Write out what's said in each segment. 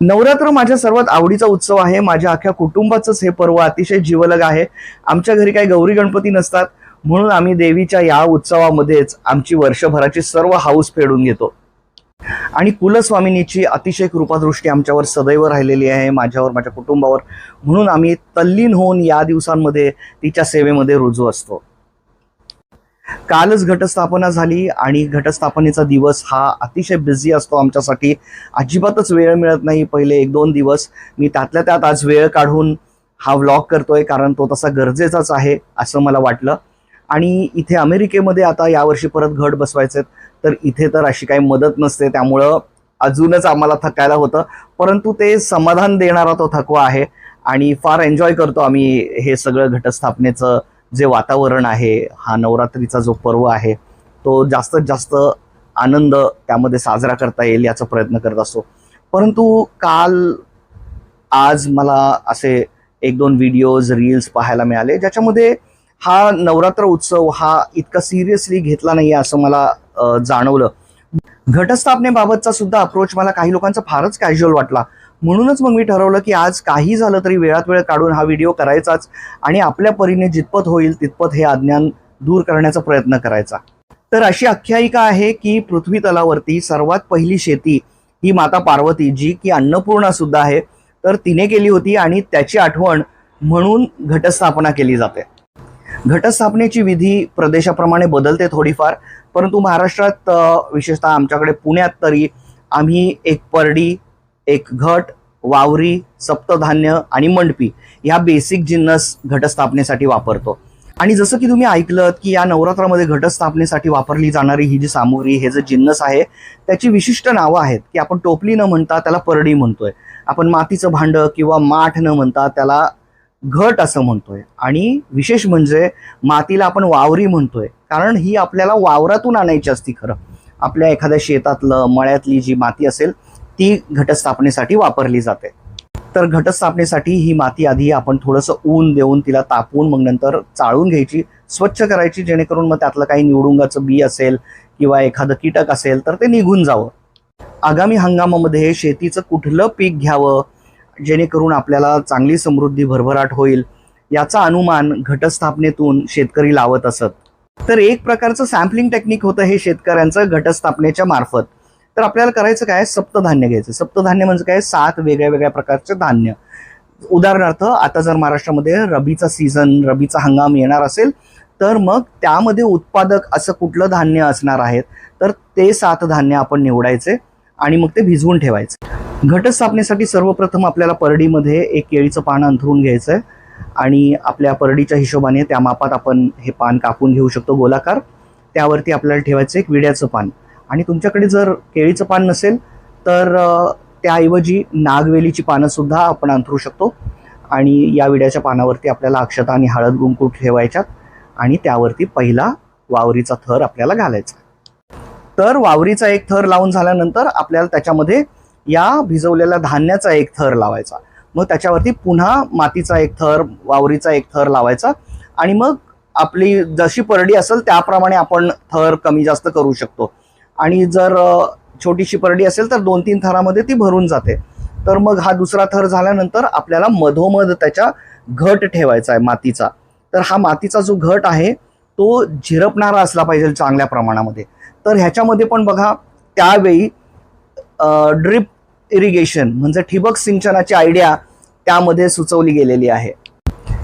नवरात्र माझ्या सर्वात आवडीचा उत्सव आहे. माझ्या अख्ख्या कुटुंबाचंच हे पर्व अतिशय जीवलग आहे. आमच्या घरी काही गौरी गणपती नसतात. म्हणून आम्ही देवीच्या या उत्सवामध्येच आमची वर्षभराची सर्व हाऊस फेडून घेतो. आणि कुलस्वामिनीची अतिशय कृपादृष्टी आमच्यावर सदैव राहिलेली आहे. माझ्यावर माझ्या कुटुंबावर. म्हणून आम्ही तल्लीन होऊन या दिवसांमध्ये तिच्या सेवेमध्ये रुजू असतो. कालच घटस्थापना झाली आणि घटस्थापनेचा दिवस हा अतिशय बिझी असतो आमच्यासाठी. अजिबातच वेळ मिळत नाही पहिले एक दोन दिवस. मी त्यातल्या त्यात आज वेळ काढून हा व्लॉग करतोय कारण तो तसा गरजेचाच आहे असं मला वाटलं. आणि इथे अमेरिकेमध्ये आता यावर्षी परत घट बसवायचे तर इथे तर अशी काही मदत नसते. त्यामुळं अजूनच आम्हाला थकायला होतं. परंतु ते समाधान देणारा तो थकवा आहे. आणि फार एन्जॉय करतो आम्ही हे सगळं घटस्थापनेचं जे वातावरण आहे हा नवरात्रीचा जो पर्व आहे तो जास्तीत जास्त आनंद त्यामध्ये साजरा करता येईल याचा प्रयत्न करत असतो. परंतु काल आज मला असे एक दोन व्हिडिओज रील्स पाहायला मिळाले ज्याच्यामध्ये हा नवरात्र उत्सव हा इतका सिरियसली घेतला नाही असं मला जाणवलं. घटस्थापनेबाबतचा सुद्धा अप्रोच मला काही लोकांचा फारच कॅज्युअल वाटला. म्हणूनच मग मी ठरवलं की आज काही झालं तरी वेळात वेळ काढून हा व्हिडिओ करायचाच आणि आपल्या परीने जितपत होईल तितपत हे अज्ञान दूर करण्याचा प्रयत्न करायचा. तर अशी आख्यायिका आहे की पृथ्वी तलावरती सर्वात पहिली शेती ही माता पार्वती जी की अन्नपूर्णा सुद्धा आहे तर तिने केली होती आणि त्याची आठवण म्हणून घटस्थापना केली जाते. घटस्थापनेची विधी प्रदेशाप्रमाणे बदलते थोडीफार परंतु महाराष्ट्रात विशेषतः आमच्याकडे पुण्यात तरी आम्ही एक परडी एक घट वावरी सप्तधान्य आणि मंडपी ह्या बेसिक जिन्नस घटस्थापनेसाठी वापरतो. आणि जसं की तुम्ही ऐकलं की या नवरात्रामध्ये घटस्थापनेसाठी वापरली जाणारी ही जी सामुग्री हे जे जिन्नस आहे त्याची विशिष्ट नावं आहेत की आपण टोपली न म्हणता त्याला परडी म्हणतोय. आपण मातीचं भांडं किंवा माठ न म्हणता त्याला घट असं म्हणतोय. आणि विशेष म्हणजे मातीला आपण वावरी म्हणतोय कारण ही आपल्याला वावरातून आणायची असती खरं. आपल्या एखाद्या शेतातलं मळ्यातली जी माती असेल ती घटस्थापनेसाठी वापरली जाते. तर घटस्थापनेसाठी ही माती आधी आपण थोडंसं ऊन देऊन तिला तापवून मग नंतर चाळून घ्यायची स्वच्छ करायची जेणेकरून मग त्यातलं काही निवडुंगाचं बी असेल किंवा एखादं कीटक असेल तर ते निघून जावं. आगामी हंगामामध्ये शेतीचं कुठलं पीक घ्यावं जेणेकरून आपल्याला चांगली समृद्धी भरभराट होईल याचा अनुमान घटस्थापनेतून शेतकरी लावत असत. तर एक प्रकारचं सॅम्पलिंग टेक्निक होतं हे शेतकऱ्यांचं घटस्थापनेच्या मार्फत. तर आपल्याला करायचं काय? सप्तधान्य घ्यायचं. सप्तधान्य म्हणजे काय? सात वेगळ्या वेगळ्या प्रकारचे धान्य. उदाहरणार्थ आता जर महाराष्ट्रामध्ये रबीचा सीझन रबीचा हंगाम येणार असेल तर मग त्यामध्ये उत्पादक असं कुठलं धान्य असणार आहेत? तर ते सात धान्य आपण निवडायचे आणि मग ते भिजवून ठेवायचे. घटस्थापनेसाठी सर्वप्रथम आपल्याला परडीमध्ये एक केळीचं पान अंथरून घ्यायचं आहे आणि आपल्या परडीच्या हिशोबाने त्या मापात आपण हे पान कापून घेऊ शकतो गोलाकार. त्यावरती आपल्याला ठेवायचं एक विड्याचं पान. आणि तुमच्याकडे जर केळीचं पान नसेल तर त्याऐवजी नागवेलीची पानं सुद्धा आपण अंथरू शकतो. आणि या विड्याच्या पानावरती आपल्याला अक्षता आणि हळद कुंकू ठेवायच्यात आणि त्यावरती पहिला वावरीचा थर आपल्याला घालायचा तर वावरीचा एक थर लावून झाल्यानंतर आपल्याला त्याच्यामध्ये या भिजवलेल्या धान्याचा एक थर लावायचा. मग त्याच्यावरती पुन्हा मातीचा एक थर वावरीचा एक थर लावायचा आणि मग आपली जशी परडी असेल त्याप्रमाणे आपण थर कमी जास्त करू शकतो. आणि जर छोटीशी परडी असेल तर दोन तीन थरामध्ये ती भरून जाते. तर मग हा दुसरा थर झाल्यानंतर आपल्याला मधोमध त्याच्या घट ठेवायचा आहे मातीचा. तर हा मातीचा जो घट आहे तो झिरपणारा असला पाहिजे चांगल्या प्रमाणामध्ये. तर ह्याच्यामध्ये पण बघा त्यावेळी ड्रिप इरिगेशन म्हणजे ठिबक सिंचनाची आयडिया त्यामध्ये सुचवली गेलेली आहे.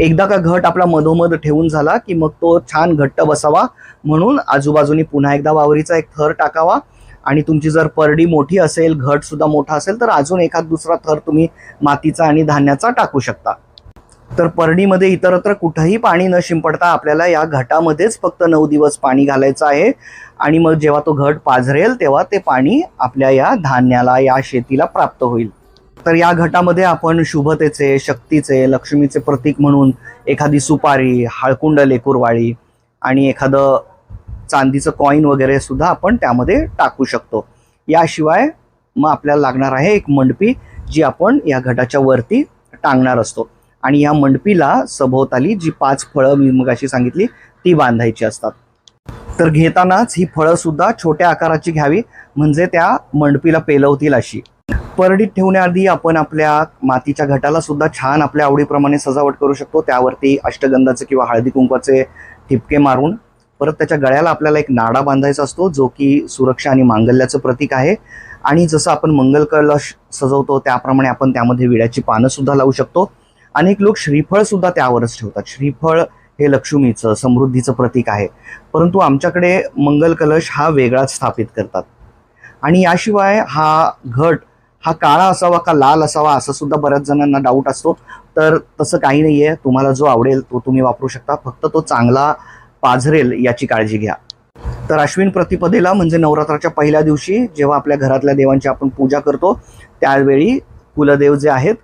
एकदा का घट आपला मधोमध ठेवून झाला की मग तो छान घट्ट बसावा. म्हणून आजूबाजूनी पुन्हा एकदा वावरीचा एक थर टाकावा. आणि तुमची जर परडी मोठी असेल घट सुद्धा मोठा असेल तर अजून एखाद दुसरा थर तुम्ही मातीचा आणि धान्याचा टाकू शकता. तर परडीमध्ये इतरत्र कुठंही पाणी न शिंपडता आपल्याला या घटामध्येच फक्त नऊ दिवस पाणी घालायचं आहे. आणि मग जेव्हा तो घट पाझरेल तेव्हा ते पाणी आपल्या या धान्याला या शेतीला प्राप्त होईल. तर या घटामध्ये आपण शुभतेचे शक्तीचे लक्ष्मीचे प्रतीक म्हणून एखादी सुपारी हळकुंड लेकूरवाळी आणि एखादं चांदीचं कॉईन वगैरे सुद्धा आपण त्यामध्ये टाकू शकतो. याशिवाय मग आपल्याला लागणार आहे एक मंडपी जी आपण या घटाच्या वरती टांगणार असतो. आणि या मंडपीला सभोवताली जी पाच फळं मी मग अशी सांगितली ती बांधायची असतात. तर घेतानाच ही फळं सुद्धा छोट्या आकाराची घ्यावी. म्हणजे त्या मंडपीला पेलवतील अशी. परडीत ठेवण्याआधी आपण आपल्या मातीच्या घटाला सुद्धा छान आपल्या आवडीप्रमाणे सजावट करू शकतो. त्यावरती अष्टगंधाचे किंवा हळदी कुंकवाचे ठिपके मारून परत त्याच्या गळ्याला आपल्याला एक नाडा बांधायचा असतो जो की सुरक्षा आणि मांगल्याचं प्रतीक आहे. आणि जसं आपण मंगल कलश सजवतो त्याप्रमाणे आपण त्यामध्ये विड्याची पानं सुद्धा लावू शकतो. अनेक लोक श्रीफळ सुद्धा त्यावरच ठेवतात. श्रीफळ हे लक्ष्मीचं समृद्धीचं प्रतीक आहे. परंतु आमच्याकडे मंगल कलश हा वेगळाच स्थापित करतात. आणि याशिवाय हा घट हा काळा असावा का लाल असावा असं सुद्धा बऱ्याच जणांना डाऊट असतो. तर तसं काही नाही आहे तुम्हाला जो आवडेल तो तुम्ही वापरू शकता. फक्त तो चांगला पाझरेल याची काळजी घ्या. तर अश्विन प्रतिपदेला म्हणजे नवरात्राच्या पहिल्या दिवशी जेव्हा आपल्या घरातल्या देवांची आपण पूजा करतो त्यावेळी कुलदेव जे आहेत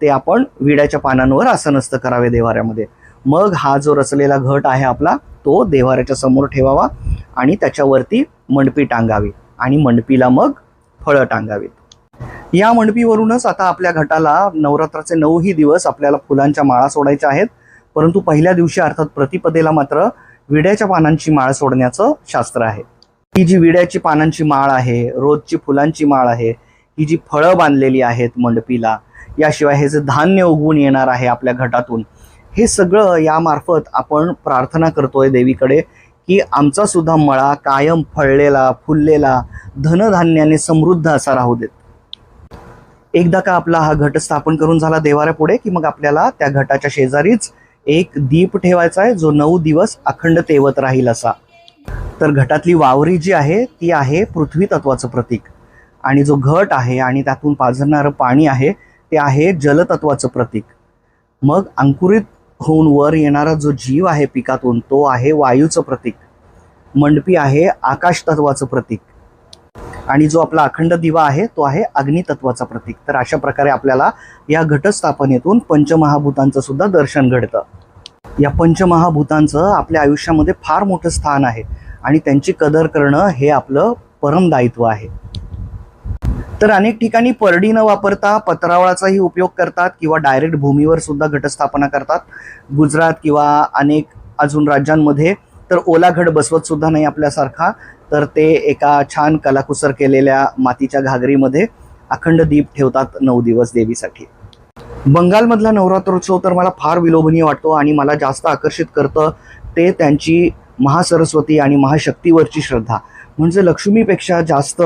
ते आपण विड्याच्या पानांवर आसनस्थ करावे देवाऱ्यामध्ये. मग हा जो रचलेला घट आहे आपला तो देवाऱ्याच्या समोर ठेवावा आणि त्याच्यावरती मंडपी टांगावी आणि मंडपीला मग फळं टांगावीत. या मंडपीवरूनच आता आपल्या घटाला नवरात्राचे नऊही दिवस आपल्याला फुलांच्या माळा सोडायच्या आहेत. परंतु पहिल्या दिवशी अर्थात प्रतिपदेला मात्र विड्याच्या पानांची माळ सोडण्याचं शास्त्र आहे. ही जी विड्याची पानांची माळ आहे रोजची फुलांची माळ आहे ही जी फळं बांधलेली आहेत मंडपीला याशिवाय हे जे धान्य उगवून येणार आहे आपल्या घटातून हे सगळं यामार्फत आपण प्रार्थना करतोय देवीकडे की आमचा सुद्धा मळा कायम फळलेला फुललेला धनधान्याने समृद्ध असा राहू देत. एकदा का आपला हा घट स्थापन करून झाला देवाऱ्यापुढे की मग आपल्याला त्या घटाच्या शेजारीच एक दीप ठेवायचा आहे जो नऊ दिवस अखंड तेवत राहील असा. तर घटातली वावरी जी आहे ती आहे पृथ्वी तत्वाचं प्रतीक. आणि जो घट आहे आणि त्यातून पाझरणारं पाणी आहे ते आहे जलतत्वाचं प्रतीक. मग अंकुरित होऊन वर येणारा जो जीव आहे पिकातून तो आहे वायूचं प्रतीक. मंडपी आहे आकाश तत्वाचं प्रतीक. आणि जो आपला अखंड दिवा आहे तो आहे अग्नितत्वाचा प्रतीक. तर अशा प्रकारे आपल्याला या घटस्थापनेतून पंचमहाभूतांचं सुद्धा दर्शन घडतं. या पंचमहाभूतांचं आपल्या आयुष्यामध्ये फार मोठं स्थान आहे आणि त्यांची कदर करणं हे आपलं परम दायित्व आहे. तर अनेक ठिकाणी परडी न वापरता पत्रावळाचाही उपयोग करतात किंवा डायरेक्ट भूमीवर सुद्धा घटस्थापना करतात. गुजरात किंवा अनेक अजून राज्यांमध्ये तर ओला घट बसवत सुद्धा नाही आपल्यासारखा. तर ते एका छान कलाकुसर केलेल्या मातीच्या घागरीमध्ये अखंड दीप ठेवतात नऊ दिवस देवीसाठी. बंगालमधला नवरात्रोत्सव तर मला फार विलोभनीय वाटतो आणि मला जास्त आकर्षित करतं ते त्यांची महासरस्वती आणि महाशक्तीवरची श्रद्धा. म्हणजे लक्ष्मीपेक्षा जास्त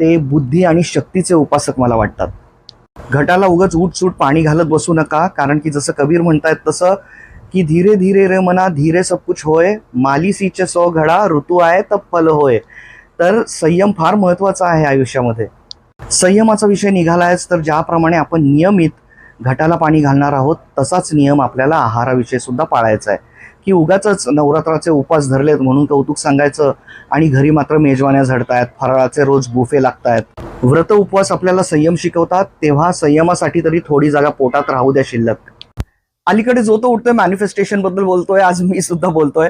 ते बुद्धी आणि शक्तीचे उपासक मला वाटतात. घटाला उगच उठसूट पाणी घालत बसू नका कारण की जसं कबीर म्हणतायत तसं की धीरे धीरे रे मना धीरे सब कुछ होय मालिसीचे सौ घडा ऋतू आहे तब फल होय तर संयम फार महत्त्वाचा आहे आयुष्यामध्ये. संयमाचा विषय निघालायच तर ज्याप्रमाणे आपण नियमित घटाला पाणी घालणार आहोत तसाच नियम आपल्याला आहाराविषयी सुद्धा पाळायचा आहे. की उगाच नवरात्राचे उपास धरलेत म्हणून कौतुक सांगायचं आणि घरी मात्र मेजवान्या झडतायत फराळाचे रोज बुफे लागतायत. व्रत उपवास आपल्याला संयम शिकवतात तेव्हा संयमासाठी तरी थोडी जागा पोटात राहू द्या शिल्लक. अलीकडे जो तो उठतोय मॅनिफेस्टेशनबद्दल बोलतोय आज मी सुद्धा बोलतोय.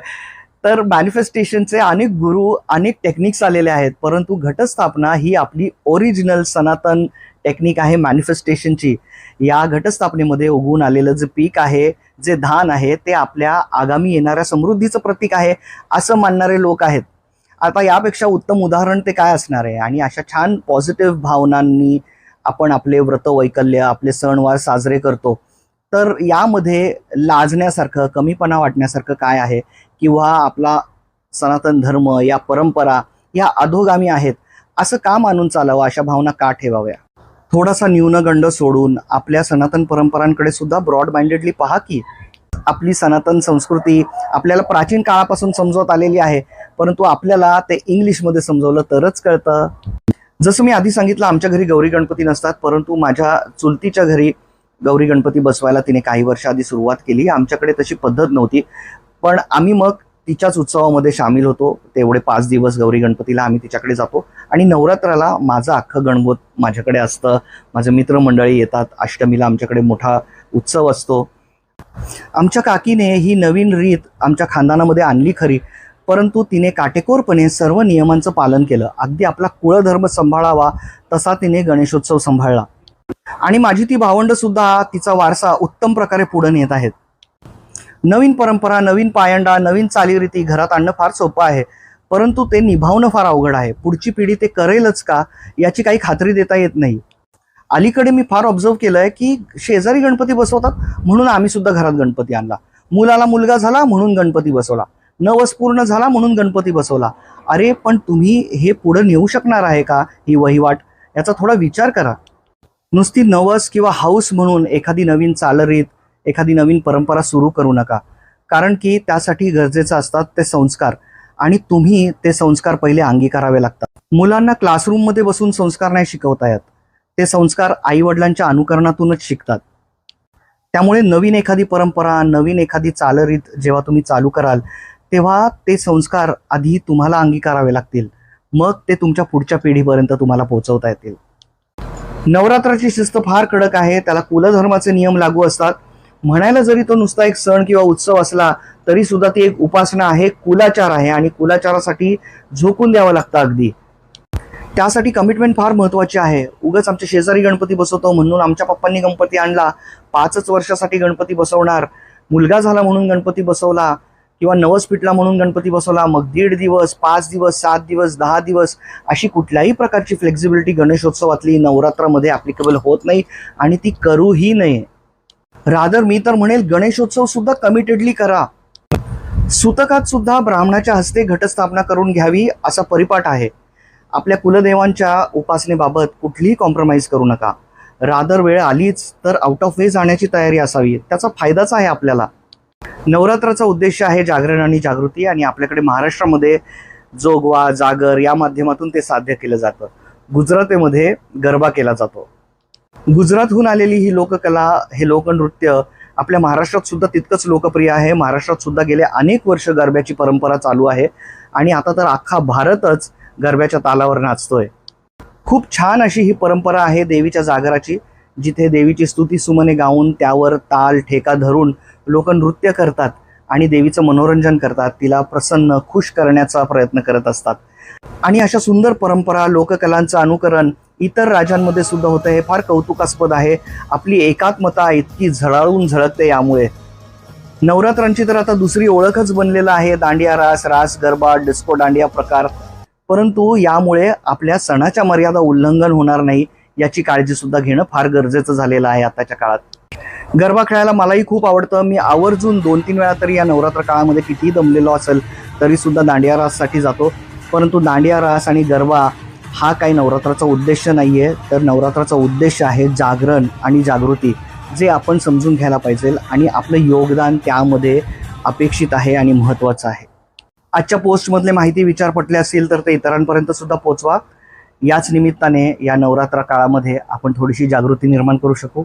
तर मॅनिफेस्टेशनचे अनेक गुरु अनेक टेक्निक्स आलेले आहेत परंतु घटस्थापना ही आपली ओरिजिनल सनातन टेक्निक आहे मॅनिफेस्टेशनची या घटस्थापनेमध्ये उगवून आलेलं जे पीक आहे जे धान आहे ते आपल्या आगामी येणाऱ्या समृद्धीचं प्रतीक आहे असं मानणारे लोक आहेत. आता यापेक्षा उत्तम उदाहरण ते काय असणार आहे? आणि अशा छान पॉझिटिव्ह भावनांनी आपण आपले व्रत वैकल्य आपले सणवार साजरे करतो. तर यामध्ये लाजण्यासारखं कमीपणा वाटण्यासारखं काय आहे? किंवा आपला सनातन धर्म या परंपरा या अधोगामी आहेत असं का मानून चालावं? अशा भावना का ठेवाव्या? थोडासा न्यूनगंड सोडून आपल्या सनातन परंपरांकडे सुद्धा ब्रॉड माइंडेडली पहा की आपली सनातन संस्कृती आपल्याला प्राचीन काळापासून समजवत आलेली आहे परंतु आपल्याला ते इंग्लिशमध्ये समजवलं तरच कळतं. जसं मी आधी सांगितलं आमच्या घरी गौरी गणपती नसतात परंतु माझ्या चुलतीच्या घरी गौरी गणपती बसवायला तिने काही वर्ष आधी सुरुवात केली. आमच्याकडे तशी पद्धत नव्हती. पण आम्ही मग तिच्याच उत्सवामध्ये सामील होतो. तेवढे पाच दिवस गौरी गणपतीला आम्ही तिच्याकडे जातो. आणि नवरात्राला माझं अख्खं गणगोत माझ्याकडे असतं. माझे मित्रमंडळी येतात. अष्टमीला आमच्याकडे मोठा उत्सव असतो. आमच्या काकीने ही नवीन रीत आमच्या खानदानामध्ये आणली खरी. परंतु तिने काटेकोरपणे सर्व नियमांचं पालन केलं. अगदी आपला कुळधर्म सांभाळावा तसा तिने गणेशोत्सव सांभाळला. आणि माझी ती भावंड सुद्धा तिचा वारसा उत्तम प्रकारे पुढे नेत आहेत. नवीन परंपरा नवीन पायंडा नवीन चालीरीती घरात आणणं फार सोपं आहे परंतु ते निभावणं फार अवघड आहे. पुढची पिढी ते करेलच का याची काही खात्री देता येत नाही. अलीकडे मी फार ऑब्झर्व केलंय की शेजारी गणपती बसवतात म्हणून आम्ही सुद्धा घरात गणपती आणला. मुलाला मुलगा झाला म्हणून गणपती बसवला. नवस पूर्ण झाला म्हणून गणपती बसवला. अरे पण तुम्ही हे पुढे नेऊ शकणार आहे का ही वहिवाट? याचा थोडा विचार करा. नुसती नवस किंवा हाऊस म्हणून एखादी नवीन चालरीत एखादी नवीन परंपरा सुरू करू नका. कारण की त्यासाठी गरजेचं असतात ते संस्कार. आणि तुम्ही ते संस्कार पहिले अंगीकारावे लागतात. मुलांना क्लासरूममध्ये बसून संस्कार नाही शिकवता येत. ते संस्कार आई वडिलांच्या अनुकरणातूनच शिकतात. त्यामुळे नवीन एखादी परंपरा नवीन एखादी चालरीत जेव्हा तुम्ही चालू कराल तेव्हा ते संस्कार आधी तुम्हाला अंगीकारावे लागतील. मग ते तुमच्या पुढच्या पिढीपर्यंत तुम्हाला पोहोचवता येतील. नवरात्राची शिस्त फार कडक आहे त्याला कुलधर्माचे नियम लागू असतात. म्हणायला जरी तो नुसता एक सण किंवा उत्सव असला तरी सुद्धा ती एक उपासना आहे कुलाचार आहे आणि कुलाचारासाठी झोकून द्यावं लागतं अगदी. त्यासाठी कमिटमेंट फार महत्वाची आहे. उगाच आमच्या शेजारी गणपती बसवतो म्हणून आमच्या पप्पांनी गणपती आणला पाचच वर्षासाठी गणपती बसवणार. मुलगा झाला म्हणून गणपती बसवला किंवा नवस पिटला म्हणून गणपती बसवला मग दीड दिवस पाच दिवस सात दिवस दहा दिवस अशी कुठल्याही प्रकारची फ्लेक्झिबिलिटी गणेशोत्सवातली नवरात्रामध्ये ॲप्लिकेबल होत नाही आणि ती करूही नये. रादर मी तर म्हणेल गणेशोत्सव सुद्धा कमिटेडली करा. सुतकात सुद्धा ब्राह्मणाच्या हस्ते घटस्थापना करून घ्यावी असा परिपाठ आहे. आपल्या कुलदेवांच्या उपासनेबाबत कुठलीही कॉम्प्रोमाइज करू नका. रादर वेळ आलीच तर आउट ऑफ वे जाण्याची तयारी असावी. त्याचा फायदाच आहे आपल्याला. नवरात्राचा उद्देश आहे जागरण आणि जागृती आणि आपल्याकडे महाराष्ट्रामध्ये जोगवा जागर या माध्यमातून ते साध्य केलं जातं. गुजरातेमध्ये गरबा केला जातो. गुजरातहून आलेली ही लोककला हे लोकनृत्य आपल्या महाराष्ट्रात सुद्धा तितकंच लोकप्रिय आहे. महाराष्ट्रात सुद्धा गेले अनेक वर्ष गरब्याची परंपरा चालू आहे आणि आता तर अख्खा भारतच गरब्याच्या तालावर नाचतोय. खूप छान अशी ही परंपरा आहे देवीच्या जागराची. जिथे देवीची स्तुती सुमने गाऊन त्यावर ताल ठेका धरून लोक नृत्य करतात आणि देवीचं मनोरंजन करतात तिला प्रसन्न खुश करण्याचा प्रयत्न करत असतात. आणि अशा सुंदर परंपरा लोककलांचं अनुकरण इतर राज्यांमध्ये सुद्धा होतं हे फार कौतुकास्पद आहे. आपली एकात्मता इतकी झळाळून झळकते यामुळे. नवरात्रांची तर आता दुसरी ओळखच बनलेला आहे दांडिया रास रास गरबा डिस्को दांडिया प्रकार. परंतु यामुळे आपल्या सणाच्या मर्यादा उल्लंघन होणार नाही. याची काळजी सुद्धा घेणं फार गरजेचं झालेलं आहे आताच्या काळात. गरबा खेळायला मलाही खूप आवडतं. मी आवर्जून दोन तीन वेळा तरी या नवरात्र काळामध्ये कितीही दमलेलो असेल तरी सुद्धा दांडिया राससाठी जातो. परंतु दांडिया रास आणि गरबा हा काही नवरात्राचा उद्देश नाही आहे तर नवरात्राचा उद्देश आहे जागरण आणि जागृती जे आपण समजून घ्यायला पाहिजे आणि आपलं योगदान त्यामध्ये अपेक्षित आहे आणि महत्त्वाचं आहे. आजच्या पोस्टमधले माहिती विचार पटले असतील तर ते इतरांपर्यंत सुद्धा पोचवा. याच निमित्ताने या नवरात्र काळामध्ये आपण थोडीशी जागृती निर्माण करू शकू.